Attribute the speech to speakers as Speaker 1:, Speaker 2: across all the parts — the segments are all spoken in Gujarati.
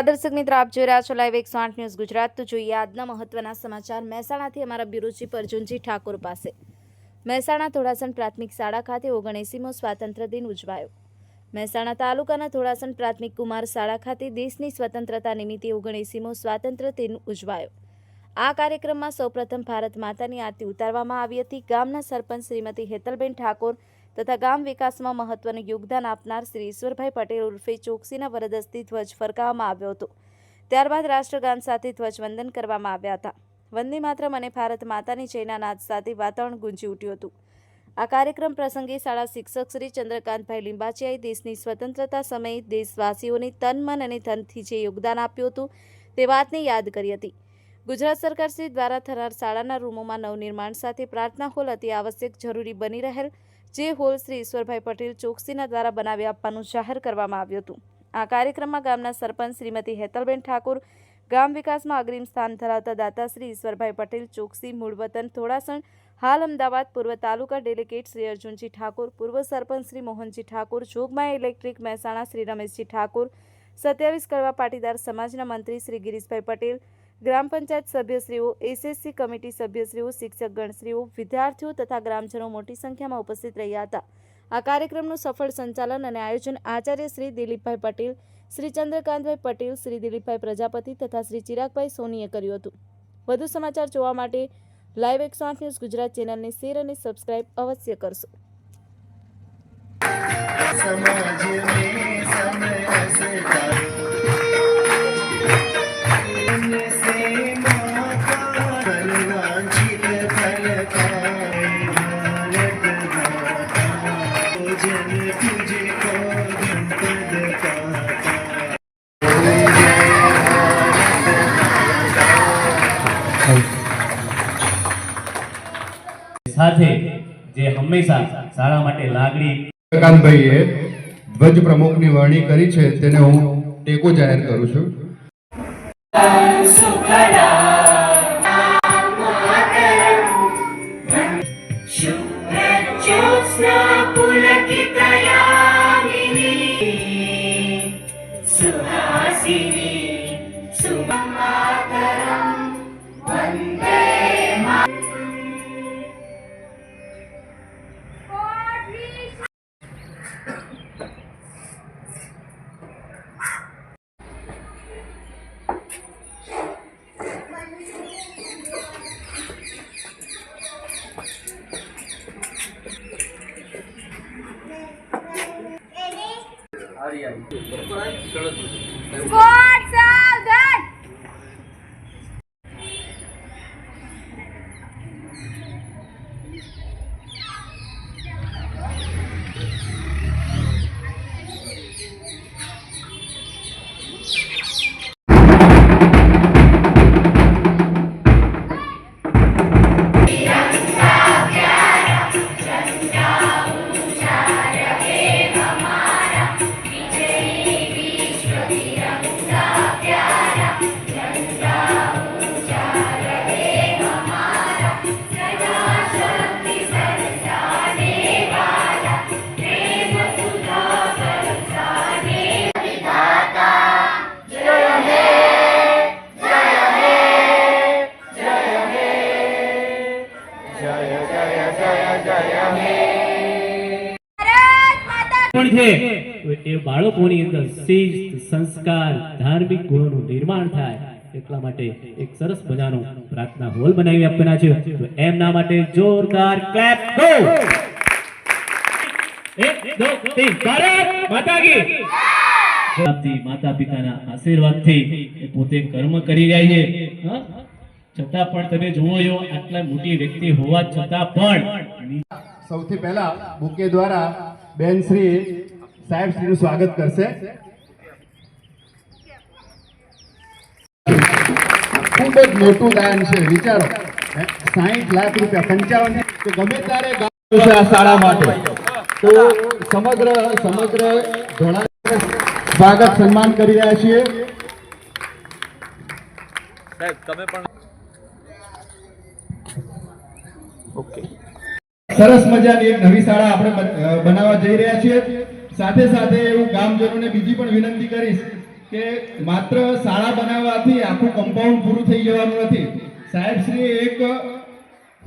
Speaker 1: નમસ્કાર દર્શક મિત્રો આપ જોઈ રહ્યા છો લાઈવ એકસો આઠ ન્યૂઝ ગુજરાત. તો જોઈએ આજના મહત્વના સમાચાર. મહેસાણાથી અમારા બ્યુરોચીફ અર્જુનજી ઠાકોર પાસે. મહેસાણા થોડાસણ પ્રાથમિક શાળા ખાતે ઓગણએંસીમો સ્વાતંત્ર્ય દિન ઉજવાયો. મહેસાણા તાલુકાના થોડાસણ પ્રાથમિક કુમાર શાળા ખાતે દેશની સ્વતંત્રતા નિમિત્તે ઓગણએંસીમો સ્વાતંત્ર્ય દિન ઉજવાયો. આ કાર્યક્રમમાં સૌપ્રથમ ભારત માતાની આરતી ઉતારવામાં આવી હતી. ગામના સરપંચ શ્રીમતી હેતલબેન ઠાકોર તથા ગામ વિકાસમાં મહત્વનું યોગદાન આપનાર શ્રી ઈશ્વરભાઈ પટેલ ઉર્ફે ચોકસીના વરદસ્તી ધ્વજ ફરકાવવામાં આવ્યો હતો. ત્યારબાદ રાષ્ટ્રગાન સાથે ધ્વજવંદન કરવામાં આવ્યા હતા. વંદે માતરમ અને ભારત માતાની જયના નાદ સાથે વાતાવરણ ગુંજી ઉઠ્યું હતું. આ કાર્યક્રમ પ્રસંગે શાળા શિક્ષક શ્રી ચંદ્રકાંતભાઈ લિંબાચિયાએ દેશની સ્વતંત્રતા સમયે દેશવાસીઓને તન, મન અને ધનથી જે યોગદાન આપ્યું હતું તે વાતને યાદ કરી હતી. ગુજરાત સરકાર શ્રી દ્વારા થનાર શાળાના રૂમોમાં નવનિર્માણ સાથે પ્રાર્થના હોલ અતિ આવશ્યક જરૂરી બની રહેલ જે હોલ શ્રી ઈશ્વરભાઈ પટેલ ચોકસીના દ્વારા બનાવી આપવાનું જાહેર કરવામાં આવ્યું હતું. આ કાર્યક્રમમાં ગામના સરપંચ શ્રીમતી હેતલબેન ઠાકુર, ગામ વિકાસમાં અગ્રીમ સ્થાન ધરાવતા દાતા શ્રી ઈશ્વરભાઈ પટેલ ચોકસી મૂળ વતન થોડાસણ, હાલ અમદાવાદ, પૂર્વ તાલુકા ડેલિગેટ શ્રી અર્જુનજી ઠાકુર, પૂર્વ સરપંચ શ્રી મોહનજી ઠાકુર જોગમાયા ઇલેક્ટ્રિક મહેસાણા શ્રી રમેશજી ઠાકુર, સત્યાવીસ કડવા પાટીદાર સમાજના મંત્રી શ્રી ગિરીશભાઈ પટેલ ગ્રામ પંચાયત સભ્યશ્રીઓ એસએસસી કમિટી સભ્યશ્રીઓ શિક્ષક ગણશ્રીઓ વિદ્યાર્થીઓ તથા ગ્રામજનો મોટી સંખ્યામાં ઉપસ્થિત રહ્યા હતા. આ કાર્યક્રમનું સફળ સંચાલન અને આયોજન આચાર્ય શ્રી દિલીપભાઈ પટેલ, શ્રી ચંદ્રકાંતભાઈ પટેલ, શ્રી દિલીપભાઈ પ્રજાપતિ તથા શ્રી ચિરાગભાઈ સોનીએ કર્યું હતું. વધુ સમાચાર જોવા માટે લાઈવ એકસો આઠ ન્યૂઝ ગુજરાત ચેનલને શેર અને સબસ્ક્રાઇબ અવશ્ય કરશો.
Speaker 2: સમાજ
Speaker 3: સાથે જે હંમેશા શાળા માટે લાગણી
Speaker 4: ચંદ્રકાંતભાઈએ ધ્વજ પ્રમુખની વરણી કરી છે તેને હું ટેકો જાહેર કરું છું.
Speaker 3: Four. છે. એ બાળકોની અંદર શિસ્ત, સંસ્કાર, ધાર્મિક ગુણોનું નિર્માણ થાય. એટલા માટે એક સરસ મજાનો પ્રાર્થના હોલ બનાવી આપવાના છે. તો એમના માટે જોરદાર ક્લેપ ગો એક, દો તીન ભારત માતા માતા પિતાના આશીર્વાદથી એ પોતે કર્મ કરી રહ્યા છે. છતાં પણ તમે જુઓ છો, આટલા મોટી વ્યક્તિ હોવા છતાં પણ
Speaker 4: સૌથી પહેલા બુકે દ્વારા બેન શ્રી સાહેબ શ્રીનું સ્વાગત કરશે. ખૂબ જ મોટું દાન છે વિચારો. સાહીઠ લાખ રૂપિયા પંચાવન તો ગમે ત્યારે છે આ શાળા માટે. તો સમગ્ર સમગ્ર ધોળા સ્વાગત સન્માન કરી રહ્યા છીએ. સરસ મજાની એક નવી શાળા આપણે બનાવવા જઈ રહ્યા છીએ. સાથે સાથે હું ગામજનોને બીજી પણ વિનંતી કરીશ કે માત્ર શાળા બનાવવાથી આખું કમ્પાઉન્ડ પૂરું થઈ જવાનું નથી. સાહેબ, શ્રી, એક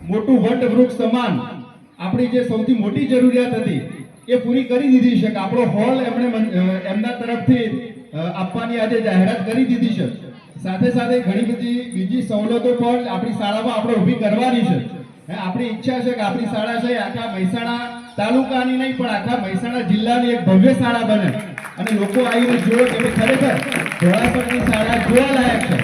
Speaker 4: મોટું વટ વૃક્ષ સમાન આપણી જે સૌથી મોટી જરૂરિયાત હતી, એ પૂરી કરી દીધી છે આપણો હોલ એમણે મન- એમના તરફથી આપવાની આજે જાહેરાત કરી દીધી છે. સાથે સાથે ઘણી બધી બીજી સવલતો પણ આપણી શાળામાં આપણે ઊભી કરવાની છે. આપણી ઈચ્છા છે કે આપણી શાળા છે આખા મહેસાણા તાલુકાની નહીં, પણ આખા મહેસાણા જિલ્લાની એક ભવ્ય શાળા બને. અને લોકો આવીને જોયો કે ખરેખર ધોળાસરની શાળા જોવાલાયક છે.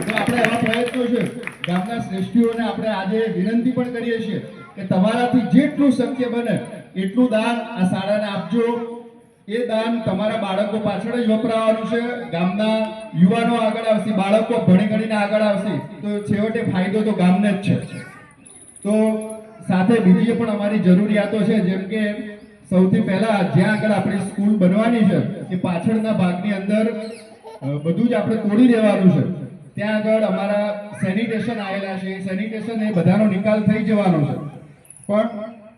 Speaker 4: તો આપણે એવા પ્રયત્નો છે, ગામના શ્રેષ્ઠીઓને આપણે આજે વિનંતી પણ કરીએ છીએ કે તમારાથી જેટલું શક્ય બને એટલું દાન આ શાળાને આપજો. એ દાન તમારા બાળકો પાછળ જ વપરાવાનું છે. ગામના યુવાનો આગળ આવશે, બાળકો ભણી ગણીને આગળ આવશે. તો છેવટે ફાયદો તો ગામને જ છે. તો સાથે બીજી પણ અમારી જરૂરિયાતો છે, જેમ કે સૌથી પહેલા જ્યાં આગળ આપણી સ્કૂલ બનવાની છે, એ પાછળના ભાગની અંદર બધું જ આપણે તોડી દેવાનું છે. ત્યાં આગળ અમારા સેનિટેશન આવેલા છે સેનિટેશન એ બધાનો નિકાલ થઈ જવાનો છે. પણ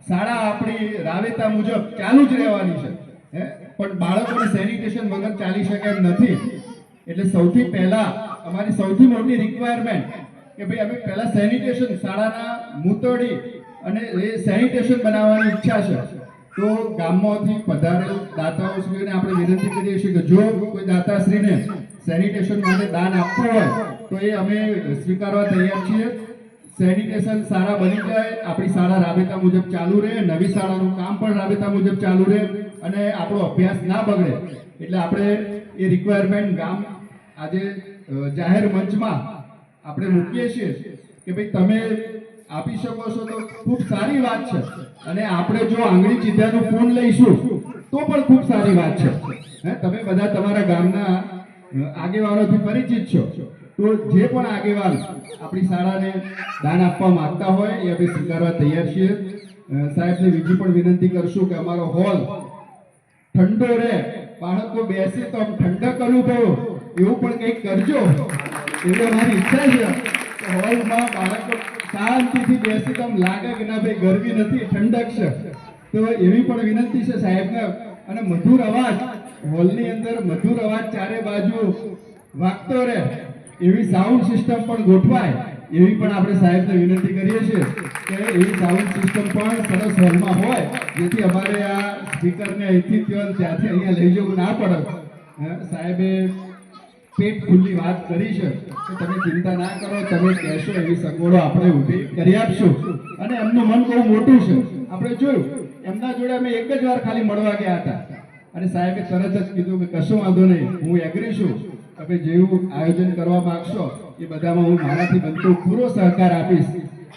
Speaker 4: શાળા આપણી રાવેતા મુજબ ચાલુ જ રહેવાની છે, હે? પણ બાળકોને સેનિટેશન વગર ચાલી શકે એમ નથી. એટલે સૌથી પહેલા અમારી સૌથી મોટી રિક્વાયરમેન્ટ કે ભાઈ અમે પહેલા સેનિટેશન શાળાના મૂતળી અને એ સેનિટેશન બનાવવાની ઈચ્છા છે, તો ગામમાંથી પધારેલ દાતાઓશ્રીને આપણે વિનંતી કરીએ છીએ કે જો કોઈ દાતાશ્રીને સેનિટેશન માટે દાન આપવું હોય, તો એ અમે સ્વીકારવા તૈયાર છીએ. સેનિટેશન શાળા બની જાય, આપણી શાળા રાબેતા મુજબ ચાલુ રહે, નવી શાળાનું કામ પણ રાબેતા મુજબ ચાલુ રહે અને આપણો અભ્યાસ ના બગડે, એટલે આપણે એ રિક્વાયરમેન્ટ ગામ આજે જાહેર મંચમાં આપણે મૂકીએ છીએ કે ભાઈ તમે આપી શકો છો તો ખૂબ સારી વાત છે. અને આપણે જો આંગળી ચીધ્યાનું પૂન લઈશું, તો પણ ખૂબ સારી વાત છે. હે, તમે બધા તમારા ગામના આગેવાનોથી પરિચિત છો. તો જે પણ આગેવાન આપણી શાળાને દાન આપવા માંગતા હોય, એ અમે સ્વીકારવા તૈયાર છીએ. સાહેબને બીજી પણ વિનંતી કરશું કે અમારો હોલ ઠંડો રહે, બાળકો બેસે તો આમ ઠંડક અનુભવો, એવું પણ કંઈક કરજો. એવી અમારી ઈચ્છા છે હોલમાં બાળકો શાંતિથી બેસી તમ લાગે કે ના ભાઈ ગરમી નથી, ઠંડક છે. તો એવી પણ વિનંતી છે સાહેબને. અને મધુર અવાજ, હોલની અંદર મધુર અવાજ ચારે બાજુ વાગતો રહે, એવી સાઉન્ડ સિસ્ટમ પણ ગોઠવાય, એવી પણ આપણે સાહેબને વિનંતી કરીએ છીએ કે એવી સાઉન્ડ સિસ્ટમ પણ સરસ હોલમાં હોય, જેથી અમારે આ સ્પીકરને અહીંથી ત્યાં ત્યાંથી અહીંયા લઈ જવું ના પડે. સાહેબે ખુલ્લી વાત કરી છે કે તમે ચિંતા ના કરો, તમે કહેશો એવી સગવડો આપણે ઊભી કરી આપશું. અને એમનું મન બહુ મોટું છે. આપણે જોયું, એમના જોડે અમે એક જ વાર ખાલી મળવા ગયા હતા. અને સાહેબે તરત જ કીધું કે કશો વાંધો નહીં, હું એગ્રી છું. તમે જેવું આયોજન કરવા માંગશો, એ બધામાં હું મારાથી બનતો પૂરો સહકાર આપીશ.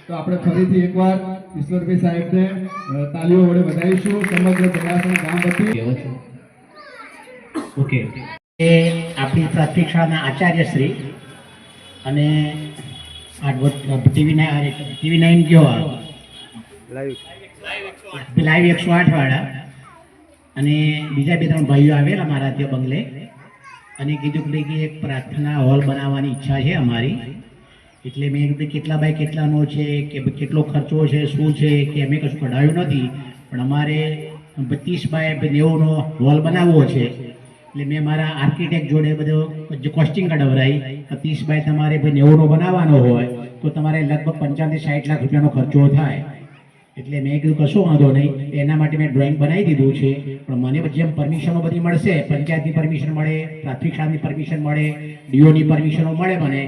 Speaker 4: તો આપણે ફરીથી એકવાર ઈશ્વરભાઈ સાહેબને તાલીઓ વડે વધાવીશું સમગ્ર પ્રવાસન ગામ વતી
Speaker 3: ઓકે.
Speaker 5: એ આપણી પ્રાથમિક શાળાના આચાર્યશ્રી અને ટીવી ટીવી નાઇન આ લાઈવ એકસો આઠ વાળા. અને બીજા બે ત્રણ ભાઈઓ આવેલા મારા ત્યાં બંગલે. અને કીધું કે ભાઈ કે એક પ્રાર્થના હોલ બનાવવાની ઈચ્છા છે અમારી. એટલે મેં કીધું કેટલા બાય કેટલાનો છે કે કેટલો ખર્ચો છે શું છે કે અમે કશું કઢાવ્યું નથી. પણ અમારે બત્રીસ બાય નેવુંનો હોલ બનાવવો છે. એટલે મેં મારા આર્કિટેક્ટ જોડે બધો જે કોસ્ટિંગ કઢાવરાઈ ત્રીસ બાય તમારે ભાઈ નેવુંનો બનાવવાનો હોય, તો તમારે લગભગ પંચાવનથી સાઠ લાખ રૂપિયાનો ખર્ચો થાય. એટલે મેં કીધું કશો વાંધો નહીં એના માટે મેં ડ્રોઈંગ બનાવી દીધું છે. પણ મને જેમ પરમિશનો બધી મળશે, પંચાયતની પરમિશન મળે, પ્રાથમિક શાળાની પરમિશન મળે ડીઓની પરમિશનો મળે મને.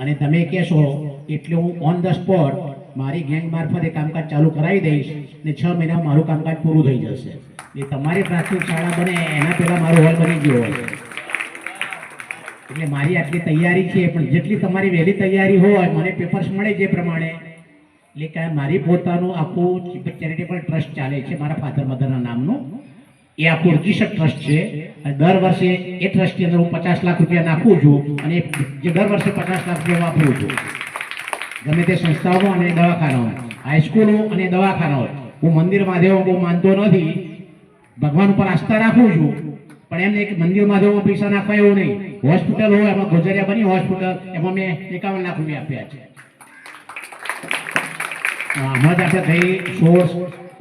Speaker 5: અને તમે કહેશો, એટલે હું ઓન ધ સ્પોટ મારી ગેંગ મારફતે કામકાજ ચાલુ કરાવી દઈશ ને છ મહિનામાં મારું કામકાજ પૂરું થઈ જશે. એ તમારી પ્રાથમિક શાળા બને, એના પહેલાં મારું હોલ બની ગયો હોય. એટલે મારી આટલી તૈયારી છે, પણ જેટલી તમારી વહેલી તૈયારી હોય, મને પેપર્સ મળે જે પ્રમાણે. એટલે કે મારી પોતાનું આખું ચેરિટેબલ ટ્રસ્ટ ચાલે છે, મારા ફાધર મધરના નામનું. એ આખું રજિસ્ટર ટ્રસ્ટ છે. અને દર વર્ષે એ ટ્રસ્ટની અંદર હું પચાસ લાખ રૂપિયા નાખું છું અને જે દર વર્ષે પચાસ લાખ રૂપિયા વાપરું છું. ગમે તે સંસ્થાઓ અને દવાખાનાઓ. હાઈસ્કૂલો અને દવાખાનાઓ. હું મંદિર મહાદેવ બહુ માનતો નથી. ભગવાન ઉપર આસ્થા રાખું છું. પણ એમને એક મંદિર મહાદેવમાં પૈસા નાખવા એવું નહીં. હોસ્પિટલ હોય, એમાં ગોજરિયા બની હોસ્પિટલ, એમાં મેં એકાવન લાખ રૂપિયા આપ્યા છે. હમણાં જ આપણે થઈ સોળ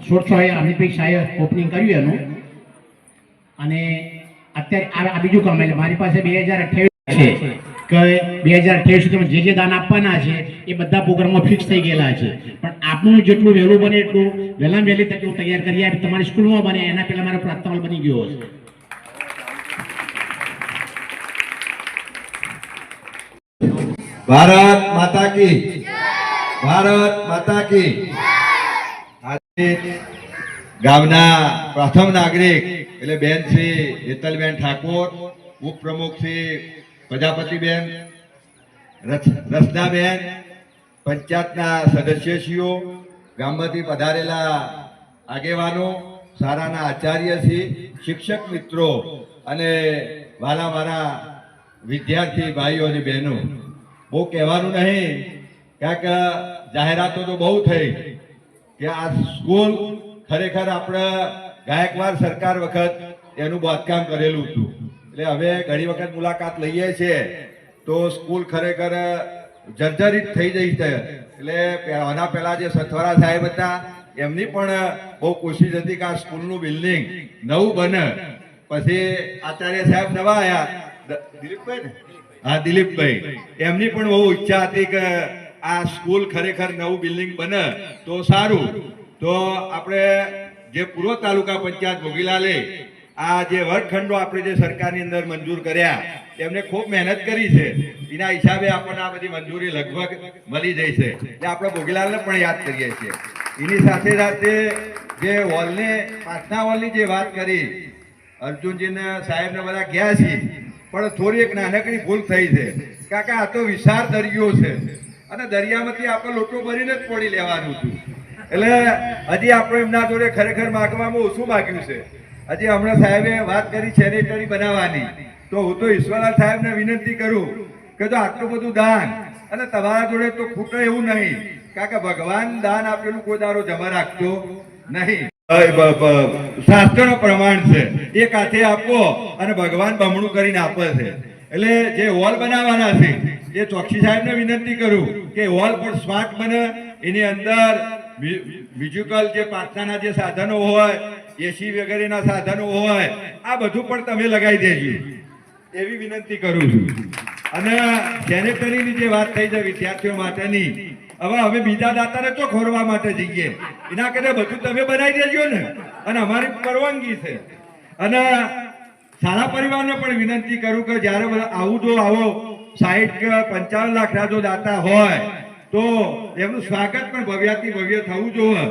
Speaker 5: સોળ છ અમિતભાઈ શાહે ઓપનિંગ કર્યું એનું. અને અત્યારે આ બીજું કામ એટલે મારી પાસે બે હજાર અઠ્યાવીસ છે. કે બે હજાર અઠ્યાવીસ સુધીમાં જે જે દાન આપવાના છે, એ બધા પ્રોગ્રામો ફિક્સ થઈ ગયેલા છે. પણ આપણું જેટલું વહેલું બને એટલું, વહેલામાં વહેલી તકે હું તૈયાર કરી આપી તમારી સ્કૂલમાં બને, એના પહેલાં મારો પ્રાર્થના બની ગયો છે
Speaker 2: ભારત માતા કી. ભારત માતા કી. આજે ગામના પ્રથમ નાગરિક એટલે બેન શ્રી હેતલબેન ઠાકોર, ઉપપ્રમુખ શ્રી પ્રજાપતિબેન રચ- રચનાબેન પંચાયતના સદસ્યશ્રીઓ, ગામમાંથી પધારેલા આગેવાનો શાળાના આચાર્યશ્રી શિક્ષક મિત્રો અને વાલા મારા વિદ્યાર્થી ભાઈઓ અને બહેનો. બહુ કહેવાનું નહીં કારણ કે જાહેરાતો તો બહુ થઈ કે આ સ્કૂલ ખરેખર આપણે ગાયકવાડ સરકાર વખત એનું બાંધકામ કરેલું હતું. એટલે હવે ઘણી વખત મુલાકાત લઈએ છીએ તો સ્કૂલ ખરેખર જર્જરિત થઈ જઈ છે. એટલે આના પહેલા જે સથવારા સાહેબ હતા, એમની પણ બહુ કોશિશ હતી કે આ સ્કૂલનું બિલ્ડિંગ નવું બને. પછી આચાર્ય સાહેબ નવા આવ્યા દિલીપભાઈ હા, દિલીપભાઈ. એમની પણ બહુ ઈચ્છા હતી કે આ સ્કૂલ ખરેખર નવું બિલ્ડિંગ બને. તો સારું. તો આપણે જે પૂર્વ તાલુકા પંચાયત મોગીલાલે આ જે વર્ગખંડો આપણે જે સરકારની અંદર મંજૂર કર્યા એમને ખૂબ મહેનત કરી છે. એના હિસાબે આપણને આ બધી મંજૂરી લગભગ મળી જાય છે. એટલે આપણે મોગીલાલને પણ યાદ કરીએ છીએ. એની સાથે સાથે જે હોલને પાંચના હોલની જે વાત કરી, અર્જુનજીને સાહેબને બધા ગયા છીએ પણ થોડી એક નાનકડી ભૂલ થઈ છે. કાકા, આ તો વિશાળ દરિયો છે અને દરિયામાંથી આપણે લોટો ભરીને જ પડી લેવાનું હતું. એટલે હજી આપણે એમના જોડે ખરેખર માગવામાં ઓછું માગ્યું છે. હજી હમણાં સાહેબે વાત કરી સેનેટરી બનાવવાની. તો હું તો ઈશ્વરલાલ સાહેબને વિનંતી કરું કે જો આટલું બધું દાન અને તમારા જોડે તો ખૂટે એવું નહીં કારણ કે ભગવાન દાન આપેલું કોઈ દારો જમા રાખતો નહીં. શાસ્ત્રનો પ્રમાણ છે. એક હાથે આપો અને ભગવાન બમણું કરીને આપે છે. એટલે જે હોલ બનાવવાના છે એ ચોકસી સાહેબને વિનંતી કરું કે હોલ પણ સ્માર્ટ બને. એની અંદર મ્યુઝિકલ જે પ્રાર્થનાના જે સાધનો હોય એસી વગેરેના સાધનો હોય, આ બધું પણ તમે લગાવી દેજો. એવી વિનંતી કરું છું. અને સેનેટરીની જે વાત થઈ છે વિદ્યાર્થીઓ માટેની, હવે અમે બીજા દાતાને તો ખોરવા માટે જઈએ. એના કરતા બધું તમે બનાવી દેજો ને. અને અમારી પરવાનગી છે. અને સારા પરિવારને પણ વિનંતી કરું કે જ્યારે આવું જો આવો, સાહીઠ કે પંચાવન લાખના જો દાતા હોય, તો એમનું સ્વાગત પણ ભવ્યાથી ભવ્ય થવું જોઈએ.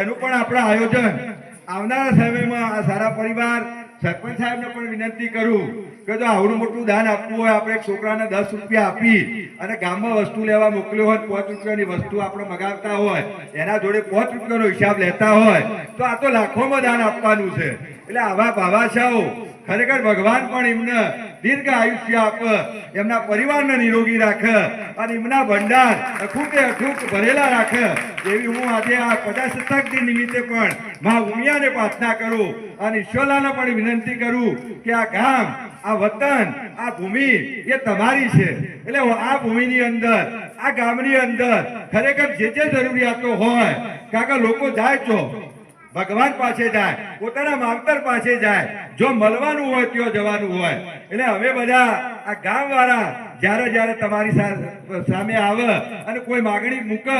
Speaker 2: એનું પણ આપણે આયોજન આવનારા સમયમાં આ સારા પરિવાર સરપંચ સાહેબને પણ વિનંતી કરું કે જો આવડું મોટું દાન આપવું હોય, આપણે એક છોકરાને દસ રૂપિયા આપી અને ગામમાં વસ્તુ લેવા મોકલ્યો હોય, પાંચ રૂપિયાની વસ્તુ આપણે મગાવતા હોય, એના જોડે પાંચ રૂપિયાનો હિસાબ લેતા હોય, તો આ તો લાખોમાં દાન આપવાનું છે. એટલે આવા ભાવાશાઓ ખરેખર ભગવાન પણ એમને દીર્ઘ આયુષ્ય આપ, એમના પરિવારને નિરોગી રાખે અને એમના ભંડાર અખૂટે અખૂટ ભરેલા રાખે. એવી હું આજે આ પ્રજાસત્તાક દિન નિમિત્તે પણ મા ઉમિયાને પ્રાર્થના કરું અને ઈશ્વરલાને પણ વિનંતી કરું કે આ ગામ, આ વતન, આ ભૂમિ એ તમારી છે. એટલે આ ભૂમિની અંદર, આ ગામની અંદર ખરેખર જે જે જરૂરિયાતો હોય કારણ લોકો જાય છો ભગવાન પાસે જાય, પોતાના માવતર પાસે જાય, જો મળવાનું હોય ત્યાં જવાનું હોય. એટલે હવે બધા આ ગામ વાળા જયારે જયારે તમારી સામે આવે અને કોઈ માગણી મૂકે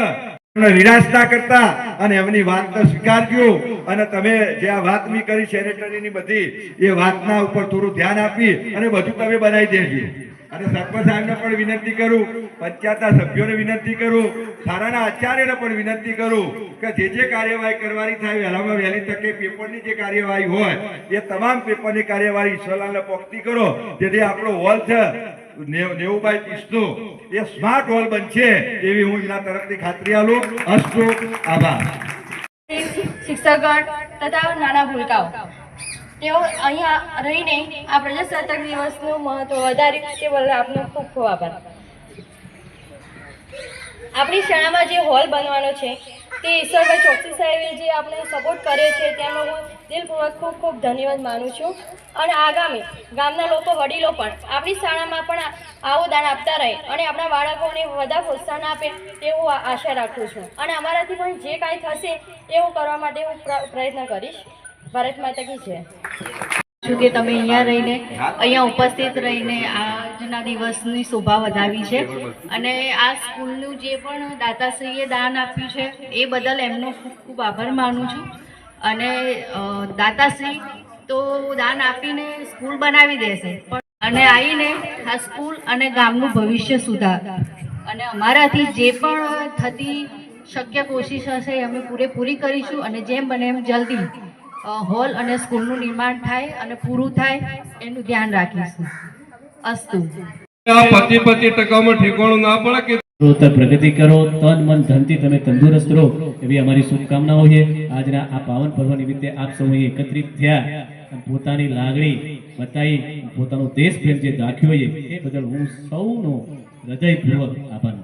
Speaker 2: નિરાશ ના કરતા અને એમની વાતને સ્વીકારજો. અને તમે જે આ વાત મી કરી સેનેટરીની બધી, એ વાતના ઉપર થોડું ધ્યાન આપી અને બધું તમે બનાવી દેજો. અને સરપંચ સાહેબને પણ વિનંતી કરું, પંચાયતના સભ્યોને વિનંતી કરું, શાળાના આચાર્યને પણ વિનંતી કરું કે જે જે કાર્યવાહી કરવાની થાય, વહેલામાં વહેલી તકે પેપરની જે કાર્યવાહી હોય, એ તમામ પેપરની કાર્યવાહી ઈશ્વરલાલને પોખતી કરો. જેથી આપણો હોલ છે, નેવ- બાય ત્રીસનો એ સ્માર્ટ હોલ બનશે એવી હું એના તરફથી ખાતરી આલું અસ્તુ, આભાર.
Speaker 6: શિક્ષકગણ તથા નાના ભૂલકાઓ. તેઓ અહીંયા રહીને આ પ્રજાસત્તાક દિવસનું મહત્વ વધાર્યું તે બદલ આપનો ખૂબ ખૂબ આભાર. આપણી શાળામાં જે હોલ બનવાનો છે, તે ઈશ્વરભાઈ ચોકસી સાહેબે જે આપણે સપોર્ટ કર્યો છે તેમનો હું દિલપૂર્વક ખૂબ ખૂબ ધન્યવાદ માનું છું. અને આગામી ગામના લોકો, વડીલો પણ આપણી શાળામાં પણ આવું દાન આપતા રહે અને આપણા બાળકોને બધા પ્રોત્સાહન આપે તેવું આશા રાખું છું. અને અમારાથી પણ જે કાંઈ થશે, એવું કરવા માટે હું પ્રયત્ન કરીશ. ભારત માતા કી છે.
Speaker 7: છું કે તમે અહીંયા રહીને, અહીંયા ઉપસ્થિત રહીને આજના દિવસની શોભા વધાવી છે? અને આ સ્કૂલનું જે પણ દાતાશ્રીએ દાન આપ્યું છે, એ બદલ એમનો ખૂબ ખૂબ આભાર માનું છું. અને દાતાશ્રી તો દાન આપીને સ્કૂલ બનાવી દેશે અને આવીને આ સ્કૂલ અને ગામનું ભવિષ્ય સુધાર. અને અમારાથી જે પણ થતી શક્ય કોશિશ હશે અમે પૂરેપૂરી કરીશું અને જેમ બને એમ જલ્દી હોલ અને સ્કૂલનું નિર્માણ થાય અને પૂરું થાય એનું ધ્યાન રાખીશું. અસ્તુ.
Speaker 8: પતિ પતિ ટકામાં ઠેકાણું ના પડે કે
Speaker 3: પ્રગતિ કરો તન મન ધનથી તમે તંદુરસ્ત રહો એવી અમારી શુભકામનાઓ છે. આજના આ પાવન પર્વ નિમિત્તે આપ સૌ એકત્રિત થયા પોતાની લાગણી બતાવી પોતાનો દેશ પ્રેમ જે દાખ્યો છે એ બદલ હું સૌનો હૃદયપૂર્વક આભાર.